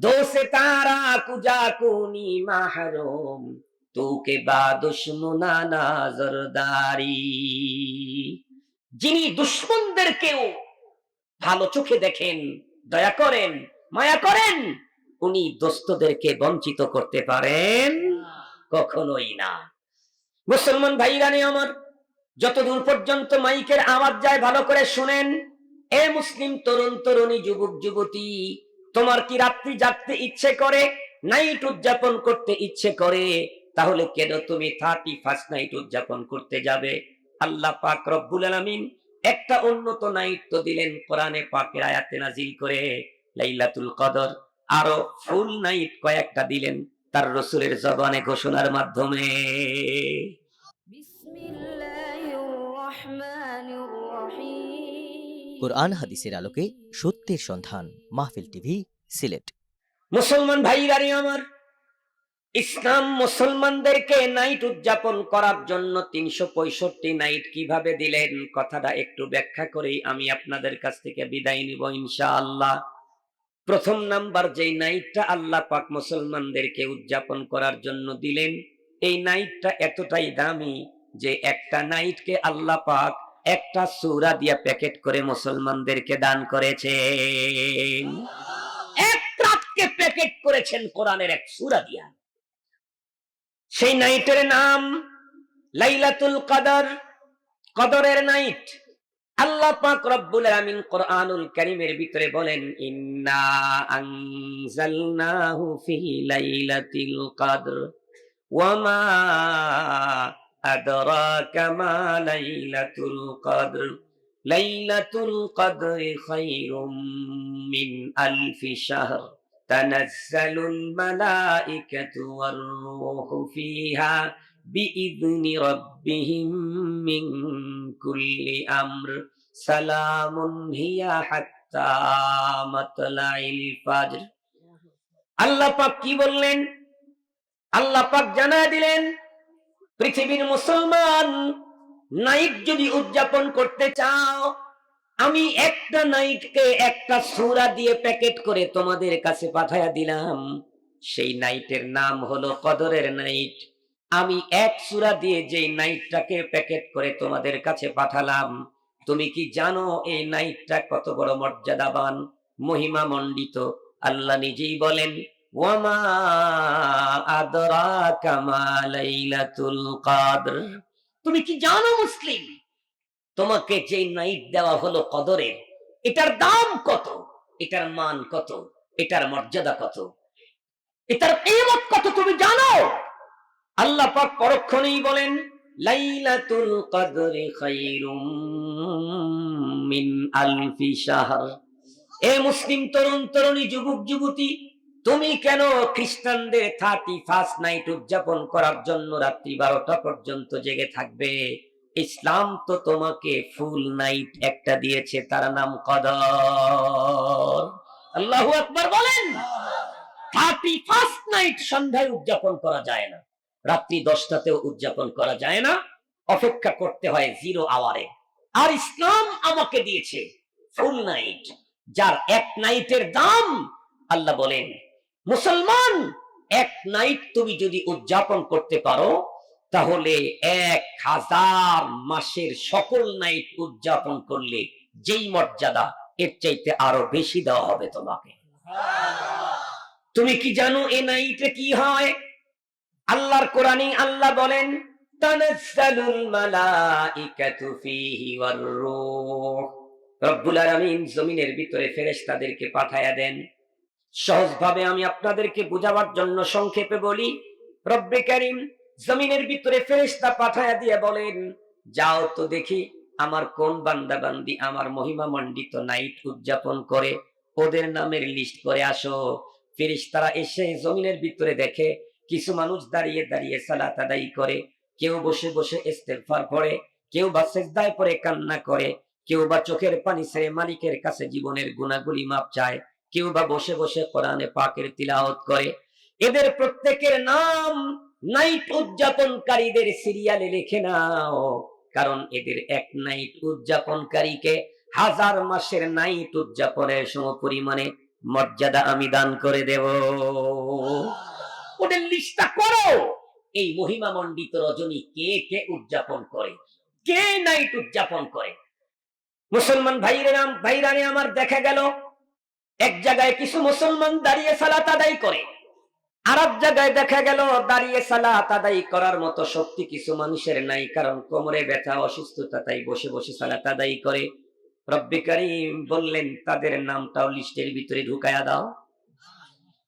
दो सितारा कुजा कुनी महरूम तू के बाद दुश्मनाना जरदारी যিনি দুশ্মনদেরকেও ভালো চোখে দেখেন দয়া করেন মায়া করেন উনি দোস্তদেরকে বঞ্চিত করতে পারেন কখনোই না মুসলমান ভাইরানি আমার যতদূর পর্যন্ত মাইকের আওয়াজ যায় ভালো করে শুনেন এ মুসলিম তরুণ তরুণী যুবক যুবতী তোমার কি রাত্রি জাগতে ইচ্ছে করে? নাইট উদযাপন করতে ইচ্ছে করে। তাহলে কেন তুমি থার্টি ফার্স্ট নাইট উদযাপন করতে যাবে? আল্লাহ পাক রব্বুল আলামিন একটা উন্নত নাইট তো দিলেন কোরআনে পাকের আয়াতে নাজিল করে। লাইলাতুল কদর আরও ফুল নাইট কয়েকটা দিলেন তার রসুলের জবানে ঘোষণার মাধ্যমে। কোরআন হাদিসের আলোকে সত্যের সন্ধান, মাহফিল টিভি, সিলেট। মুসলমান ভাইরানি আমার, ইসলাম মুসলমানদেরকে নাইট উদযাপন করার জন্য তিনশো পঁয়ষট্টি নাইট কীভাবে দিলেন? কথাটা একটু ব্যাখ্যা করেই আমি আপনাদের কাছ থেকে বিদায় নিব, ইনশাআল্লাহ। প্রথম নাম্বার, যেই নাইটটা আল্লাহ পাক মুসলমানদেরকে উদযাপন করার জন্য দিলেন, এই নাইটটা এতটাই দামি যে একটা নাইটকে আল্লাহ পাক একটা সূরা দিয়া প্যাকেট করে মুসলমানদেরকে দান করেছেন। এক রাতকে প্যাকেট করেছেন কোরআনের এক সূরা দিয়া। সেই নাইটের নাম লাইলাতুল কদর, কদরের নাইট। আল্লাহ পাক রব্বুল আলামিন কোরআনুল কারীমের ভিতরে বলেন, ইন্না আনজালনাহু ফি লাইলাতিল কদর ওয়ামা আদরাকা মা লাইলাতুল কদর লাইলাতুল কদরি খায়রুম মিন আলফি শাহর تنزل الملائكة والروح فيها بإذن ربهم من كل أمر سلام هي حتى مطلع الفجر আল্লাহ পাক কি বললেন আল্লাহ পাক জানা দিলেন পৃথিবীর মুসলমান নাইট যদি উদযাপন করতে চাও, আমি একটা নাইটকে একটা সূরা দিয়ে প্যাকেট করে তোমাদের কাছে পাঠায়া দিলাম। সেই নাইটের নাম হলো কদরের নাইট। আমি এক সুরা দিয়ে যেই নাইটটাকে প্যাকেট করে তোমাদের কাছে পাঠালাম। তুমি কি জানো এই নাইটটা কত বড় মর্যাদাবান মহিমা মণ্ডিত আল্লাহ নিজেই বলেন তুমি কি জানো মুসলিম? তোমাকে যে নাইট দেওয়া হলো কদরের এটার দাম কত? এটার মান কত? এটার মর্যাদা কত? এটার কিমত কত তুমি জানো? আল্লাহ পাক পরক্ষণেই বলেন, লাইলাতুল কদরি খায়রুম মিন আলফি শাহর। এ মুসলিম তরুণ তরুণী, যুবক, যুবতী তুমি কেন খ্রিস্টানদের থার্টি ফার্স্ট নাইট উদযাপন করার জন্য রাত্রি বারোটা পর্যন্ত জেগে থাকবে? ইসলাম তো তোমাকে ফুল নাইট একটা দিয়েছে, তার নাম কদর। আল্লাহু আকবার বলেন থার্টি ফার্স্ট নাইট সন্ধ্যায় উদযাপন করা যায় না, রাত্রি দশটাতেও উদযাপন করা যায় না, অপেক্ষা করতে হয় জিরো আওয়ারে আর ইসলাম আমাকে দিয়েছে ফুল নাইট যার এক নাইটের দাম, আল্লাহ বলেন মুসলমান, এক নাইট তুমি যদি উদযাপন করতে পারো, তাহলে এক হাজার মাসের সকল নাইট উদযাপন করলে যেই মর্যাদা, এর চাইতে আরও বেশি দেওয়া হবে তোমাকে। তুমি কি জানো এ নাইটে কি হয়? আল্লাহর কোরআনে আল্লাহ বলেন, তানাজ্জালুল মালাইকাতু ফীহি ওয়ার রূহ। রব্বুল আলামিন জমিনের ভিতরে ফেরেশতাদেরকে পাঠায়া দেন সহজভাবে আমি আপনাদেরকে বোঝাবার জন্য সংক্ষেপে বলি। রব্বে কারীম জমিনের ভিতরে ফেরেশতা পাঠায়া দিয়ে বলেন, যাও তো দেখি আমার কোন বান্দা বান্দি আমার মহিমা মণ্ডিত নাইট উদযাপন করে, ওদের নামের লিস্ট করে আসো। ফেরেশতারা এসে জমিনের ভিতরে দেখে, কিছু মানুষ দাঁড়িয়ে দাঁড়িয়ে সালাত আদায় করে, কেউ বসে বসে ইস্তেগফার পড়ে, কেউ বা সেজদায় পরে কান্না করে, কেউ বা চোখের পানি ছেড়ে মালিকের কাছে জীবনের গুণাগুলি মাপ চায়। কেউ বা বসে বসে কোরআনে পাকের তিলাওয়াত করে। এদের প্রত্যেকের নাম নাইট উদযাপনকারীদের সিরিয়ালে লিখে নাও, কারণ এদের এক নাইট উদযাপনকারীকে হাজার মাসের নাইট উদযাপনের সম পরিমাণে মর্যাদা আমি দান করে দেব। ওদের লিস্টটা করো। এই মহিমা মণ্ডিত রজনী কে কে উদযাপন করে? কে নাইট উদযাপন করে? মুসলমান ভাইরা ভাইরানে আমার দেখা গেল। এক জায়গায় কিছু মুসলমান দাঁড়িয়ে সালাত আদায় করে। আর এক জায়গায় দেখা গেল, দাঁড়িয়ে সালাত আদায় করার মতো শক্তি কিছু মানুষের নাই, কারণ কোমরে ব্যথা, অসুস্থতা, তাই বসে বসে সালাত আদায় করে। রব্বি করিম বললেন, তাদের নামটাও লিস্টের ভিতরে ঢুকায়া দাও।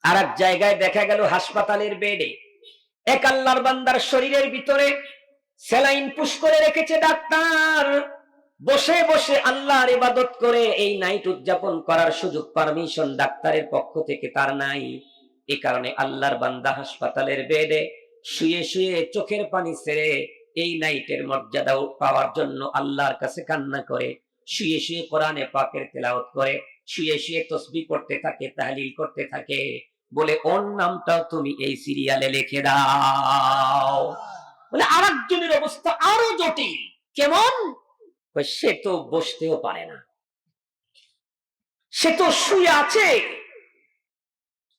আর এক জায়গায় দেখা গেল, হাসপাতালের বেডে। এক আল্লাহর বান্দার শরীরের ভিতরে স্যালাইন পুশ করে রেখেছে ডাক্তার। বসে বসে আল্লাহর ইবাদত করে এই নাইট উদযাপন করার সুযোগ পারমিশন ডাক্তারের পক্ষ থেকে তার নাই। এ কারণে আল্লাহর বান্দা হাসপাতালের বেডে শুয়ে শুয়ে চোখের পানি ছেড়ে এই নাইটের মর্যাদা পাওয়ার জন্য আল্লাহর কাছে কান্না করে, শুয়ে শুয়ে কোরআনে পাকের তেলাওয়াত করে, শুয়ে শুয়ে তসবি করতে থাকে, তাহলিল করতে থাকে। বলে, ওর নামটাও তুমি এই সিরিয়ালে লিখে দাও। বলে, আরেকজনের অবস্থা আরও জটিল। কেমন? সে তো বসতেও পারে না। সে তো শুয়ে আছে।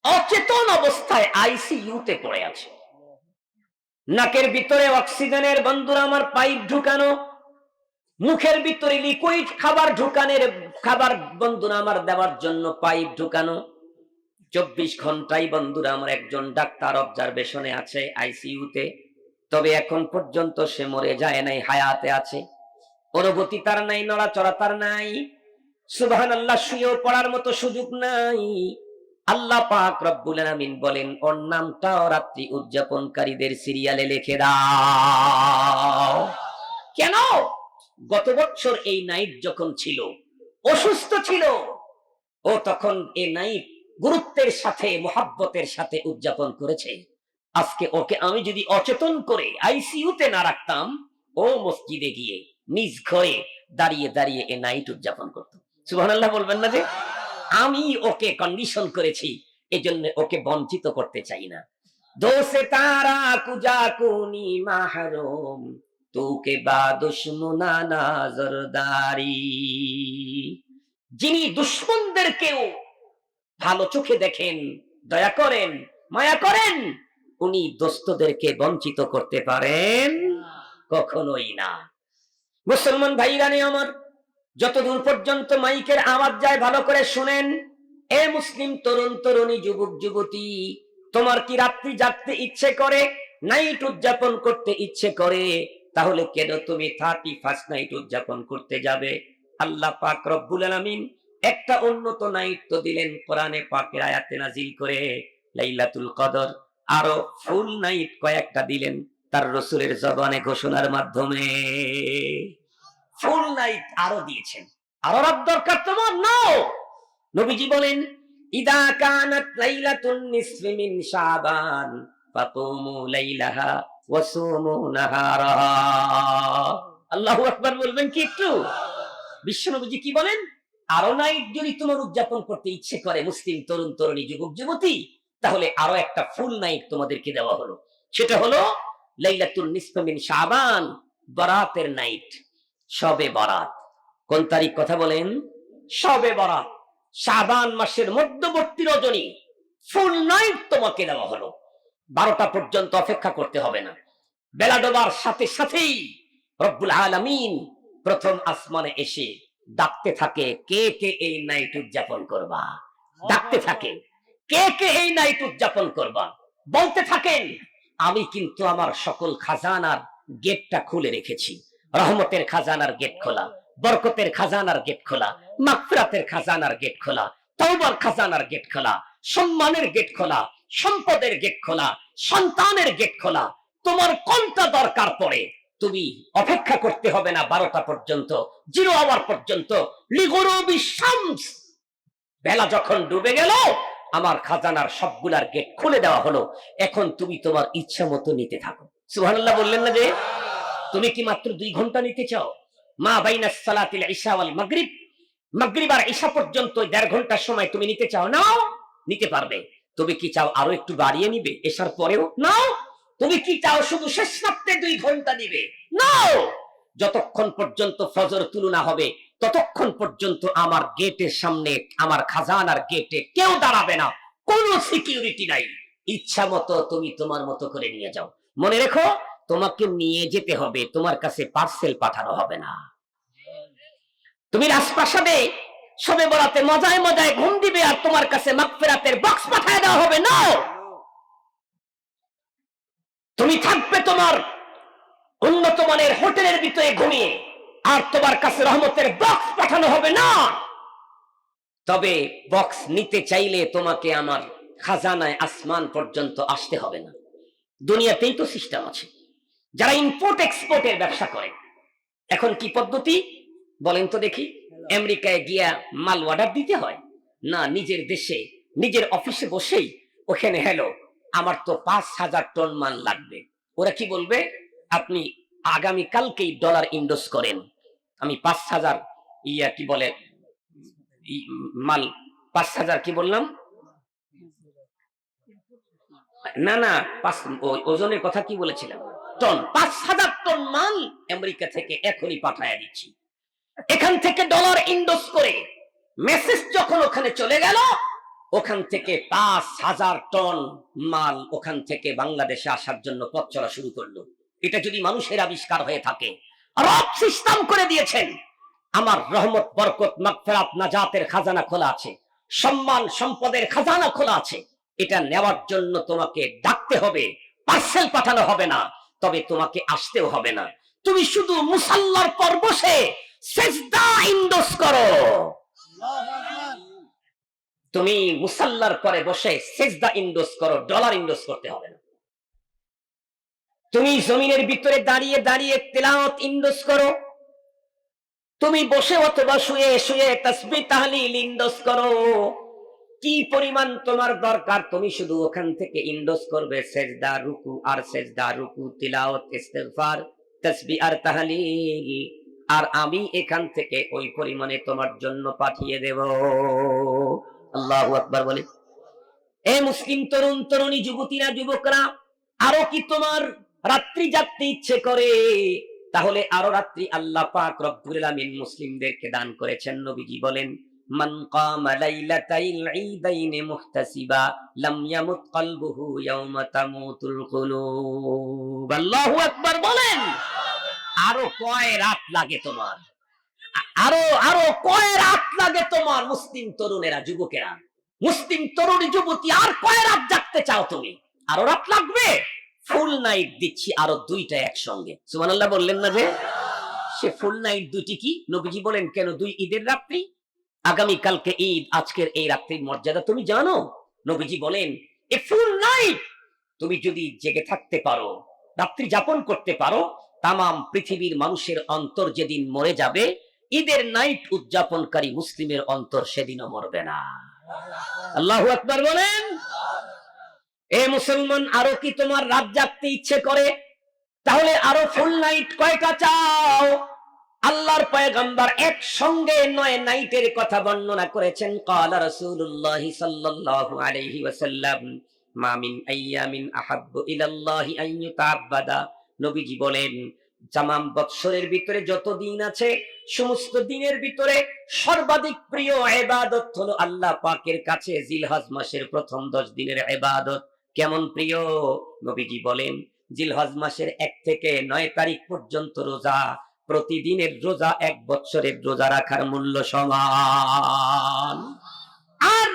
অচেতন অবস্থায় আইসিইউতে পড়ে আছে। নাকের ভিতরে অক্সিজেনের বন্ধুরা আমার পাইপ ঢুকানো, মুখের ভিতরে লিকুইড খাবার ঢুকানের খাবার বন্ধুরা আমার দেওয়ার জন্য পাইপ ঢুকানো। চব্বিশ ঘন্টাই বন্ধুরা আমার একজন ডাক্তার অবজারভেশনে আছে আইসিইউতে। তবে এখন পর্যন্ত সে মরে যায় নাই, হায়াতে আছে। অনুভূতি তার নাই, নড়াচড়া তার নাই। সুবাহান আল্লাহ শুয়েও পড়ার মতো সুযোগ নাই। আল্লাহ পাক রব্বুল আলামিন বলেন, ওর নামটাও রাত্রি উদযাপনকারীদের সিরিয়ালে লিখে দাও। কেন? গত বছর এই নাইট যখন ছিল, অসুস্থ ছিল, ও তখন এই নাইট গুরুত্বের সাথে, মোহাব্বতের সাথে উদযাপন করেছে। আজকে ওকে আমি যদি অচেতন করে আইসিইউতে না রাখতাম, ও মসজিদে গিয়ে নিজ ঘরে দাঁড়িয়ে দাঁড়িয়ে এ নাইট উদযাপন করতো। সুবহানাল্লাহ বলবেন না যে? আমি ওকে কন্ডিশন করেছি, এজন্য ওকে বঞ্চিত করতে চাই না। দোষে তারা কুজা কুনি মাহরুম, তোকে বা দুশ্মনা নজরদারি যিনি দুশ্মনদেরকেও ভালো চোখে দেখেন, দয়া করেন, মায়া করেন, উনি দোস্তদেরকে বঞ্চিত করতে পারেন, কখনোই না। মুসলমান ভাইরানে আমার, যতদূর পর্যন্ত মাইকের আওয়াজ যায়, ভালো করে শুনেন। এ মুসলিম তরুণ তরুণী, যুবক, যুবতী, তোমার কি রাত্রি জাগতে ইচ্ছে করে, নাইট উদযাপন করতে ইচ্ছে করে? তাহলে কেন তুমি থার্টি ফার্স্ট নাইট উদযাপন করতে যাবে? আল্লাহ পাক রব্বুল আলামিন একটা উন্নত নাইট তো দিলেন কোরআনে পাকের আয়াতে নাজিল করে। লাইলাতুল কদর, আরও ফুল নাইট কয়েকটা দিলেন। তার রসুলের জবানে ঘোষণার মাধ্যমে ফুল নাইট আরও দিয়েছেন। আরও রাত দরকার তোমার? নাও নবীজি বলেন, ইদা কানাত লাইলাতুন নিসফি মিন শাবান, ফাতুমু লাইলাহা ওয়াসুমু নাহারাহা। আল্লাহু আকবার বলবেন কি একটু? বিশ্বনবীজি কি বলেন? আরও নাইট যদি তোমার উদযাপন করতে ইচ্ছে করে মুসলিম তরুণ, তরুণী, যুবক, যুবতী, তাহলে আরও একটা ফুল নাইট তোমাদেরকে দেওয়া হলো। সেটা হলো লাইলাতুল নিসফি মিন শাবান, বরাতের নাইট। সবে বরাত। কোন তারিখ কথা বলেন? সবে বরাত। শাবান মাসের মধ্যবর্তী রজনী। ফুল নাইট তোমাকে দেওয়া হলো। বারোটা পর্যন্ত অপেক্ষা করতে হবে না। বেলা ডোবার সাথে সাথেই রব্বুল আলামিন প্রথম আসমানে এসে ডাকতে থাকে, কে কে এই নাইট উদযাপন করবা? ডাকতে থাকে, কে কে এই নাইট উদযাপন করবা? বলতে থাকেন আমি কিন্তু আমার সকল খাজানার গেটটা খুলে রেখেছি। রহমতের খাজানার গেট খোলা, বরকতের খাজানার গেট খোলা মাকফিরাতের খাজানার গেট খোলা, তওবার খাজানার গেট খোলা, সম্মানের গেট খোলা, সম্পদের গেট খোলা, সন্তানের গেট খোলা। তোমার কোনটা দরকার পড়ে? তুমি অপেক্ষা করতে হবে না বারোটা পর্যন্ত, জিরো আওয়ার পর্যন্ত। লিগরবি শামস বেলা যখন ডুবে গেল আমার খাজানার সবগুলার গেট খুলে দেওয়া হলো। এখন তুমি তোমার ইচ্ছা মতো নিতে থাকো। সুবহানাল্লাহ বললেন না যে? তুমি কি মাত্র দুই ঘণ্টা নিতে চাও? মা বাইনা সালাতিল ইশা ওয়াল মাগরিব। মাগরিব আর ঈশা পর্যন্ত দেড় ঘণ্টার সময় তুমি নিতে চাও? নাও, নিতে পারবে। তুমি কি চাও আরও একটু বাড়িয়ে নিবে? এসার পরেও? নাও, তুমি কি চাও শুধু শেষ রাত্রে দুই ঘণ্টা নিবে? নাও, যতক্ষণ পর্যন্ত ফজর তুলনা হবে ততক্ষণ পর্যন্ত আমার গেটের সামনে, আমার খাজানার গেটে কেউ দাঁড়াবে না। কোনো সিকিউরিটি নাই। ইচ্ছা মতো তুমি তোমার মতো করে নিয়ে যাও। মনে রেখো, তোমাকে নিয়ে যেতে হবে, তোমার কাছে পার্সেল পাঠানো হবে না। তুমি রাজপ্রাসাদে সবে বরাতে মজায় মজায় ঘুম দিবে আর তোমার কাছে মাগফিরাতের বক্স পাঠায় দেওয়া হবে। না তুমি থাকবে তোমার উন্নত মানের হোটেলের ভিতরে ঘুমিয়ে। আর তোমার কাছে রহমতের বক্স পাঠানো হবে না। তবে বক্স নিতে চাইলে তোমাকে আমার খাজানায় আসমান পর্যন্ত আসতে হবে না। দুনিয়াতেই তো সিস্টেম আছে। যারা ইম্পোর্ট এক্সপোর্টের ব্যবসা করে, এখন কি পদ্ধতি? বলেন তো দেখি। আমেরিকায় গিয়া মাল অর্ডার দিতে হয়? না, নিজের দেশে, নিজের অফিসে বসেই ওখানে হ্যালো আমার তো পাঁচ হাজার টন মাল লাগবে। ওরা কি বলবে? আপনি আগামী কালকেই ডলার ইন্ডোস করেন। আমি পাঁচ হাজার ইয়া কি বলে মাল, পাঁচ হাজার কি বললাম? না না, পাঁচ ওজনের কথা কি বলেছিলাম? টন, পাঁচ হাজার টন মাল আমেরিকা থেকে এখনই পাঠায় দিচ্ছি। এখান থেকে ডলার ইন্ডোস করে মেসেজ যখন ওখানে চলে গেল, ওখান থেকে পাঁচ হাজার টন মাল ওখান থেকে বাংলাদেশে আসার জন্য পথ চলা শুরু করল। এটা যদি মানুষের আবিষ্কার হয়ে থাকে রব সিস্টেম করে দিয়েছেন। আমার রহমত, বরকত, মাগফিরাত, নাজাতের খাজানা খোলা আছে। সম্মান, সম্পদের খাজানা খোলা আছে। এটা নেওয়ার জন্য তোমাকে ডাকতে হবে, পার্সেল পাঠানো হবে না, তবে তোমাকে আসতেও হবে না। তুমি শুধু মুসাল্লার পর বসে সেজদা ইন্ডোস করো। তুমি মুসাল্লার পরে বসে সেজদা ইন্ডোস করো, ডলার ইন্ডোস করতে হবে না। তুমি জমিনের ভিতরে দাঁড়িয়ে দাঁড়িয়ে তেলাওয়াত ইন্ডোস করো। তুমি বসে অথবা শুয়ে শুয়ে তসবি তাহলিল ইন্ডোস করো। কি পরিমাণ তোমার দরকার, তুমি শুধু ওখান থেকে ইন্ডোস করবে, সেজদা, রুকু আর সেজদা, রুকু, তিলাওয়াত, ইস্তেগফার, তসবি আর তাহলিল। আর আমি এখান থেকে ওই পরিমাণে তোমার জন্য পাঠিয়ে দেব। আল্লাহু আকবার বলে। এ মুসলিম তরুণ, তরুণী, যুবতীরা, যুবকরা, আরও কি তোমার রাত্রি জাগতে ইচ্ছে করে, তাহলে আরও রাত্রি আল্লাহ পাক রব্বুল আলামিন মুসলিমদেরকে দান করেছেন। নবীজি বলেন, মান লাইলাতাইল ঈদাইন মুহতাসিবা, লাম ইয়ামুত কলবুহু ইয়াওমা তামুতুল কুলুব। আল্লাহু আকবার বলেন, আরও কয় রাত লাগে তোমার? আরও আরও কয় রাত লাগে তোমার মুসলিম তরুণেরা, যুবকেরা? মুসলিম তরুণী, যুবতী, আর কয় রাত জাগতে চাও তুমি? আরও রাত লাগবে? ফুল নাইট দিচ্ছি আরও দুইটা একসঙ্গে। সুবহানাল্লাহ বললেন না যে? সে ফুল নাইট দুটি কি? নবীজি বলেন, কেন দুই ঈদের রাত্রি? আগামী কালকে ঈদ, আজকের এই রাত্রির মর্যাদা তুমি জানো? নবীজি বলেন, এ ফুল নাইট তুমি যদি জেগে থাকতে পারো, রাত্রি যাপন করতে পারো, তামাম পৃথিবীর মানুষের অন্তর যেদিন মরে যাবে, ঈদের নাইট উদযাপনকারী মুসলিমের অন্তর সেদিনও মরবে না। আল্লাহু আকবার বলেন এ মুসলমান, আরও কি তোমার রাত জাগতে ইচ্ছে করে? তাহলে আরও ফুল নাইট কয়টা চাও? আল্লাহর পয়গম্বর একসঙ্গে নয় নাইটের কথা বর্ণনা করেছেন। কালা রাসূলুল্লাহ সাল্লাল্লাহু আলাইহি ওয়াসাল্লাম, মা মিন আইয়ামিন আহাব্বু ইলাল্লাহি আন ইউতাআব্বাদা। নবীজি বলেন জামাম বৎসরের ভিতরে যত দিন আছে, সমস্ত দিনের ভিতরে সর্বাধিক প্রিয় এবাদত হলো আল্লাহ পাকের কাছে জিলহজ মাসের প্রথম দশ দিনের এবাদত কেমন প্রিয়? নবীজি বলেন, জিলহজ মাসের এক থেকে নয় তারিখ পর্যন্ত রোজা, প্রতিদিনের রোজা এক বছরের রোজা রাখার মূল্য সমান। আর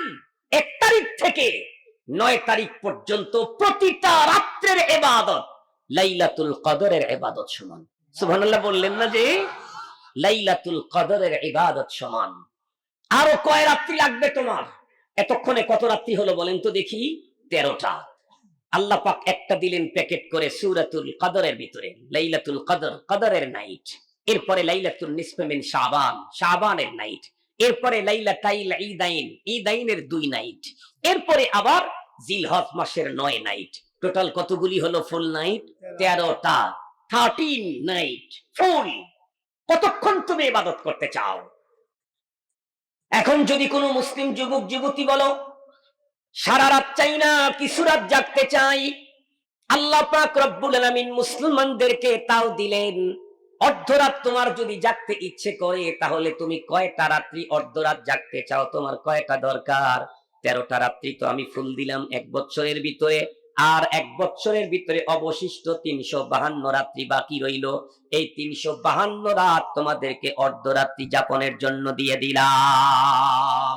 এক তারিখ থেকে নয় তারিখ পর্যন্ত প্রতিটা রাত্রের এবাদত, লাইলাতুল কদরের এবাদত সমান। সুবহানাল্লাহ বললেন না যে, লাইলাতুল কদরের ইবাদত সমান। আরও কয় রাত্রি লাগবে তোমার? এতক্ষণে কত রাত্রি হলো বলেন তো দেখি, তেরোটা। আল্লাহ পাক একটা দিলেন প্যাকেট করে সুরাতুল কদরের ভিতরে, লাইলাতুল কদর, কদরের নাইট। এরপরে লাইলাতুল নিসফেমিন শাবান, শাবানের নাইট। এরপরে লাইলা তাইল ঈদাইন, ঈদাইনের দুই নাইট। এরপরে আবার জিলহজ মাসের নয় নাইট। টোটাল কতগুলি হলো ফুল নাইট? তেরোটা। Thirteen night. ফুল! কতক্ষণ তুমি ইবাদত করতে চাও? এখন যদি কোনো মুসলিম যুবক, যুবতী বলো সারা রাত চাই না, কিছু রাত জাগতে চাই। আল্লাহ পাক রব্বুল আলামিন মুসলমানদেরকে তাও দিলেন অর্ধরাত তোমার যদি জাগতে ইচ্ছে করে, তাহলে তুমি কয়টা রাত্রি অর্ধরাত জাগতে চাও? তোমার কয়টা দরকার? তেরোটা রাত্রি তো আমি ফুল দিলাম এক বছরের ভিতরে, আর এক বছরের ভিতরে অবশিষ্ট তিনশো বাহান্ন রাত্রি বাকি রইল। এই তিনশো বাহান্ন রাত তোমাদেরকে অর্ধরাত্রি যাপনের জন্য দিয়ে দিলাম।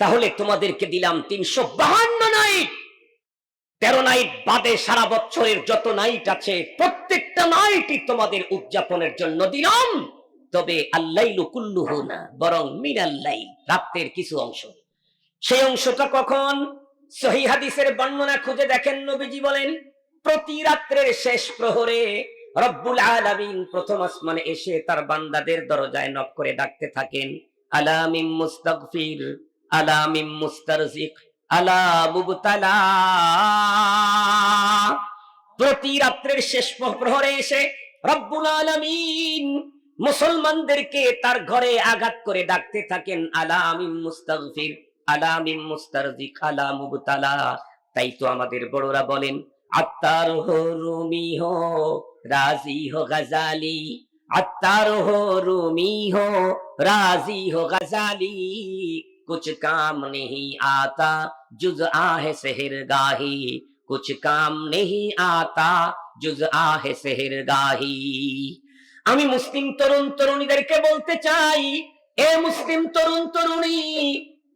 তাহলে তোমাদেরকে দিলাম তিনশো বাহান্ন নাইট। তেরো নাইট বাদে সারা বছরের যত নাইট আছে, প্রত্যেকটা নাইটই তোমাদের উদযাপনের জন্য দিলাম। তবে আল্লাইলু কুল্লুহু না, বরং মিনাল্লাইল রাত্রের কিছু অংশ। সেই অংশটা কখন? সহি হাদিসের বর্ণনা খুঁজে দেখেন নবীজি বলেন, প্রতি রাত্রের শেষ প্রহরে রব্বুল আলামিন প্রথম আসমানে এসে তার বান্দাদের দরজায় নক করে ডাকতে থাকেন আলামিম মুস্তাগফির। আলামিম মুস্তারজিক, আলা মুবতালা। প্রতি রাত্রের শেষ প্রহরে এসে রব্বুল আলামিন মুসলমানদেরকে তার ঘরে আঘাত করে ডাকতে থাকেন আলামিম মুস্তাগফির আলামিম মুস্তারজিক, আলা মুবতালা। তাই তো আমাদের বড়রা বলেন, আত্মার হো রুমি হো, রাজি হো গাজালি। আত্মার হো রুমি হো, রাজি হো গাজালি। कुछ काम नहीं आता जुज आहे सेहर गाही कुछ काम नहीं आता जुज आहे সেহের গাহি আমি মুসলিম তরুণ তরুণীদেরকে বলতে চাই এ মুসলিম তরুণ তরুণী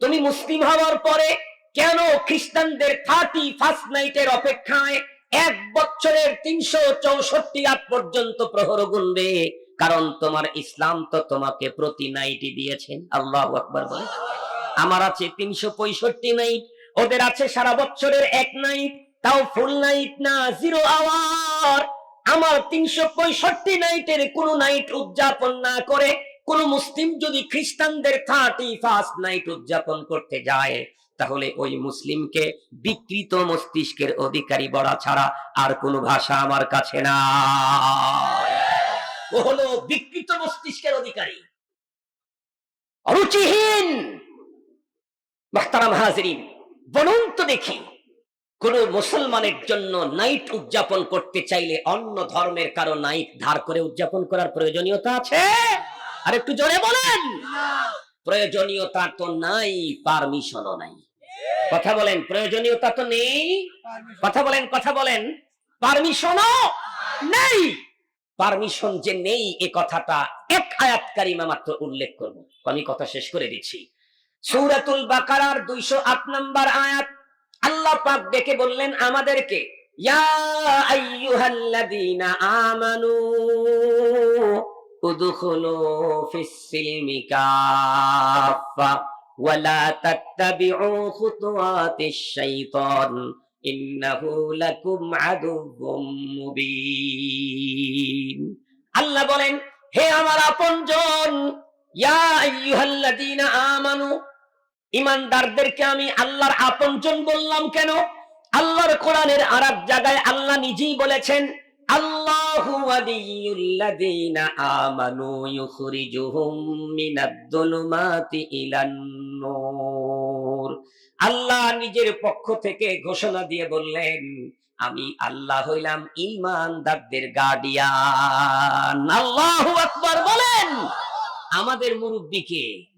তুমি মুসলিম হওয়ার পরে কেন খ্রিস্টানদের থার্টি ফার্স্ট নাইটের অপেক্ষায় এক বছরের তিনশো চৌষট্টি রাত পর্যন্ত প্রহর গুনবে কারণ তোমার ইসলাম তো তোমাকে প্রতি নাইটই দিয়েছেন আল্লাহ আকবর বলে আমার আছে তিনশো পঁয়ষট্টি নাইট ওদের আছে সারা বছরের এক নাইট তাও ফুল নাইট না জিরো আওয়ার আমার তিনশো পঁয়ষট্টি নাইটের কোন নাইট উদযাপন না করে, কোন মুসলিম যদি খ্রিস্টানদের থার্টি ফার্স্ট নাইট উদযাপন করতে যায়, তাহলে ওই মুসলিমকে বিকৃত মস্তিষ্কের অধিকারী বলা ছাড়া আর কোনো ভাষা আমার কাছে না। ও হলো বিকৃত মস্তিষ্কের অধিকারী। অরুচিহীন! মাহতারাম হাজরিন, বলুন তো দেখি, কোন মুসলমানের জন্য নাইট উদযাপন করতে চাইলে অন্য ধর্মের কারও নাইট ধার করে উদযাপন করার প্রয়োজনীয়তা আছে? আর একটু জোরে বলেন। প্রয়োজনীয়তা তো নাই, পারমিশনও নাই। কথা বলেন, প্রয়োজনীয়তা তো নেই? কথা বলেন কথা বলেন। পারমিশনও নেই। পারমিশন যে নেই, এ কথাটা এক আয়াত কারিমা মাত্র উল্লেখ করব। আমি কথা শেষ করে দিচ্ছি। সূরাতুল বাকারার 208 নম্বর আয়াত। আল্লাহ পাক ডেকে বললেন আমাদেরকে আমানু মুবিন। আল্লাহ বলেন, হে আমার আপনজন, ইয়া আমানু ইমানদারদেরকে আমি আল্লাহর আপনজন বললাম কেন? আল্লাহর কোরআনের আরেক জায়গায় আল্লাহ নিজেই বলেছেন ইলান-নূর আল্লাহ নিজের পক্ষ থেকে ঘোষণা দিয়ে বললেন, আমি আল্লাহ হইলাম ইমানদারদের গার্ডিয়ান আল্লাহু আকবার বলেন, আমাদের মুরব্বীকে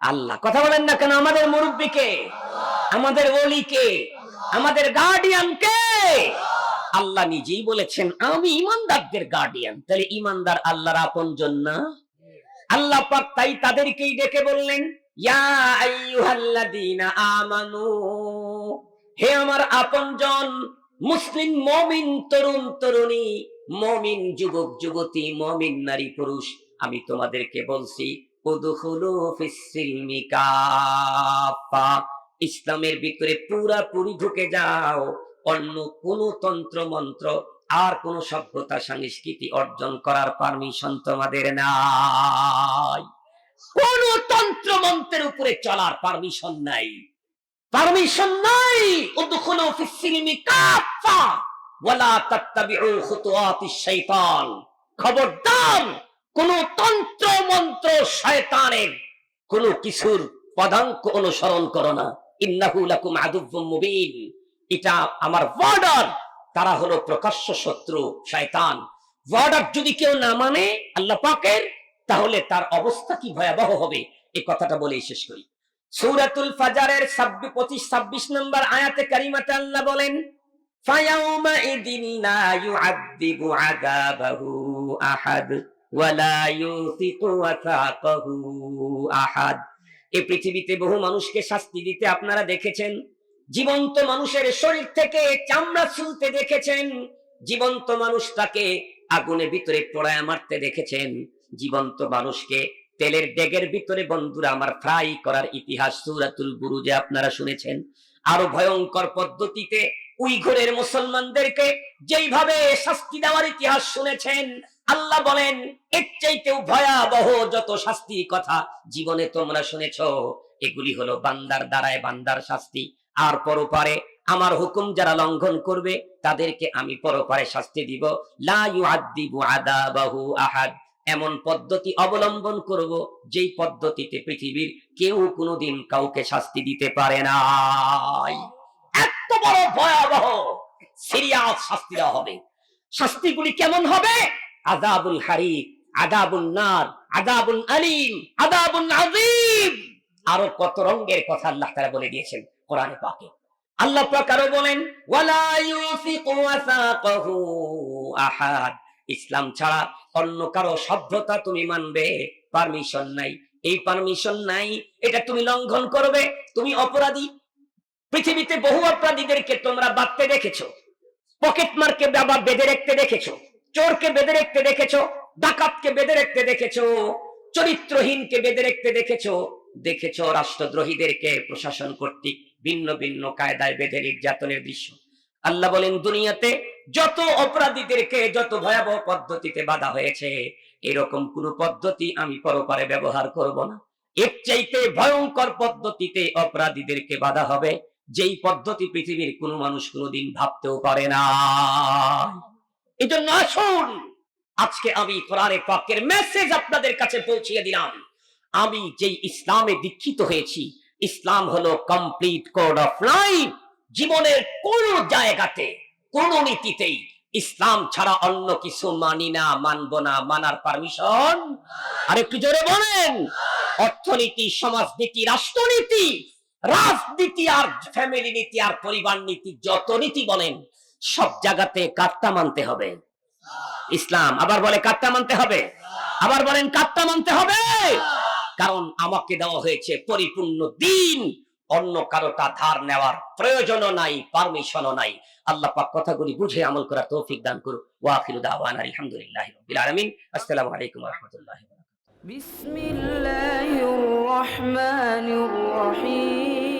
আল্লাহ। কথা বলেন না কেন? আমাদের মুরব্বীকে আমাদের ওলিকে আমাদের গার্ডিয়ান কে? আল্লাহ নিজেই বলেছেন, আমি ইমানদারদের গার্ডিয়ান তাহলে ইমানদার আল্লাহর আপনজন না? আল্লাহ পাক তাই তাদেরকেই ডেকে বললেন, ইয়া আইয়ুহাল্লাযীনা আমানু, হে আমার আপনজন মুসলিম মমিন, তরুণ তরুণী, মমিন যুবক, যুবতী, মমিন নারী, পুরুষ, আমি তোমাদেরকে বলছি ইসলামের ভিতরে পুরাপুরি ঢুকে যাও। অন্য কোন তন্ত্র মন্ত্র আর কোন সভ্যতা সংস্কৃতি অর্জন করার পারমিশন তোমাদের নাই। কোন তন্ত্র মন্ত্রের উপরে চলার পারমিশন নাই। পারমিশন নাই। উদখুলু ফিস সিলমি কাফা ওয়ালা তাত্তাবিউ খুতুওয়াতিশ শাইতান। খবরদার। কোন তন্ত্র মন্ত্র শয়তানের কোন কিছুর পদাঙ্ক অনুসরণ করো না। ইন্নাহু লাকুম আদুব্বুম মুবিন। এটা আমার বর্ডার তারা হলো প্রকাশ্য শত্রু, শয়তান। বর্ডার যদি কেউ না মানে আল্লাহ পাকের, তাহলে তার অবস্থা কি ভয়াবহ হবে? এই কথাটা বলেই শেষ করি। সূরাতুল ফাজারের 26 25 26 নম্বর আয়াতে কারিমাতে আল্লাহ বলেন, ফায়াউমাইদিন লা ইউআযযিবু আযাবাহু আহাদ। এই পৃথিবীতে বহু মানুষকে শাস্তি দিতে আপনারা দেখেছেন, জীবন্ত মানুষের শরীর থেকে চামড়া ছুলতে দেখেছেন, জীবন্ত মানুষটাকে আগুনের ভিতরে মারতে দেখেছেন, জীবন্ত মানুষকে তেলের ডেগের ভিতরে বন্ধুরা আমার ফ্রাই করার ইতিহাস সুরাতুল বুরুজে আপনারা শুনেছেন। আরও ভয়ঙ্কর পদ্ধতিতে উইঘুরের মুসলমানদেরকে যেইভাবে শাস্তি দেওয়ার ইতিহাস শুনেছেন আল্লাহ বলেন, এর চাইতেও ভয়াবহ যত শাস্তির কথা জীবনে তোমরা শুনেছ, এগুলি হলো বান্দার দ্বারায় বান্দার শাস্তি। আর পরপারে আমার হুকুম যারা লঙ্ঘন করবে, তাদেরকে আমি পরপারে শাস্তি দিব। লা ইউআদ্দিবু আদাবাহু আহাদ। এমন পদ্ধতি অবলম্বন করব, যেই পদ্ধতিতে পৃথিবীর কেউ কোনোদিন কাউকে শাস্তি দিতে পারে নাই। এত বড় ভয়াবহ সিরিয়াস শাস্তি দেওয়া হবে। শাস্তিগুলি কেমন হবে? আদাবুল হারিক আদাবুল নার আদাবুল আলিম আদাবুল আজিম আরও কত রঙের কথা আল্লাহ তারা বলে দিয়েছেন কোরআনে পাকে। আল্লাহ আরও বলেন, ওয়ালা ইউসিকু ওয়াসাকাহু আহাদ। ইসলাম ছাড়া অন্য কারও সভ্যতা তুমি মানবে, পারমিশন নাই। এই পারমিশন নাই, এটা তুমি লঙ্ঘন করবে, তুমি অপরাধী। পৃথিবীতে বহু অপরাধীদেরকে তোমরা বাঁধতে দেখেছ, পকেট মারকে বাবা বেঁধে রাখতে দেখেছ। চোরকে বেঁধে রাখতে দেখেছ, ডাকাতকে বেঁধে রাখতে দেখেছ, চরিত্রহীনকে বেঁধে রাখতে দেখেছ দেখেছ রাষ্ট্রদ্রোহীদেরকে প্রশাসন কর্তৃক ভিন্ন ভিন্ন কায়দায় বেঁধে নির্যাতনের দৃশ্য। আল্লাহ বলেন, দুনিয়াতে যত অপরাধীদেরকে যত ভয়াবহ পদ্ধতিতে বাধা হয়েছে, এরকম কোন পদ্ধতি আমি পরপারে ব্যবহার করব না। এর চাইতে ভয়ঙ্কর পদ্ধতিতে অপরাধীদেরকে বাধা হবে, যেই পদ্ধতি পৃথিবীর কোনো মানুষ কোনোদিন ভাবতেও পারে না। এই জন্য আসুন। আজকে আমি কোরআনে পাকের মেসেজ আপনাদের কাছে পৌঁছিয়ে দিলাম। আমি যেই ইসলামে দীক্ষিত হয়েছি, ইসলাম হলো কমপ্লিট কোড অফ লাইফ জীবনের কোন জায়গাতে, কোন নীতিতেই ইসলাম ছাড়া অন্য কিছু মানি না, মানব না, মানার পারমিশন আর একটু জোরে বলেন। অর্থনীতি, সমাজনীতি, রাষ্ট্রনীতি, রাজনীতি আর ফ্যামিলি নীতি আর পরিবার নীতি, যত নীতি বলেন সব জায়গাতে কাত্তা মানতে হবে। ইসলাম আবার বলে কাত্তা মানতে হবে। আবার বলেন কাত্তা মানতে হবে। কারণ আমাকে দেওয়া হয়েছে পরিপূর্ণ দিন। অন্য কারোটা ধার নেওয়ার প্রয়োজনও নাই, পারমিশনও নাই। আল্লাহ পাক কথাগুলি বুঝে আমল করা তৌফিক দান করুন ওয়াফিরু দাওয়ান আলহামদুলিল্লাহ রাব্বিল আলামিন। আসসালামু আলাইকুম ওয়া রাহমাতুল্লাহি ওয়া বারাকাতুহু। বিসমিল্লাহির রহমানির রহিম।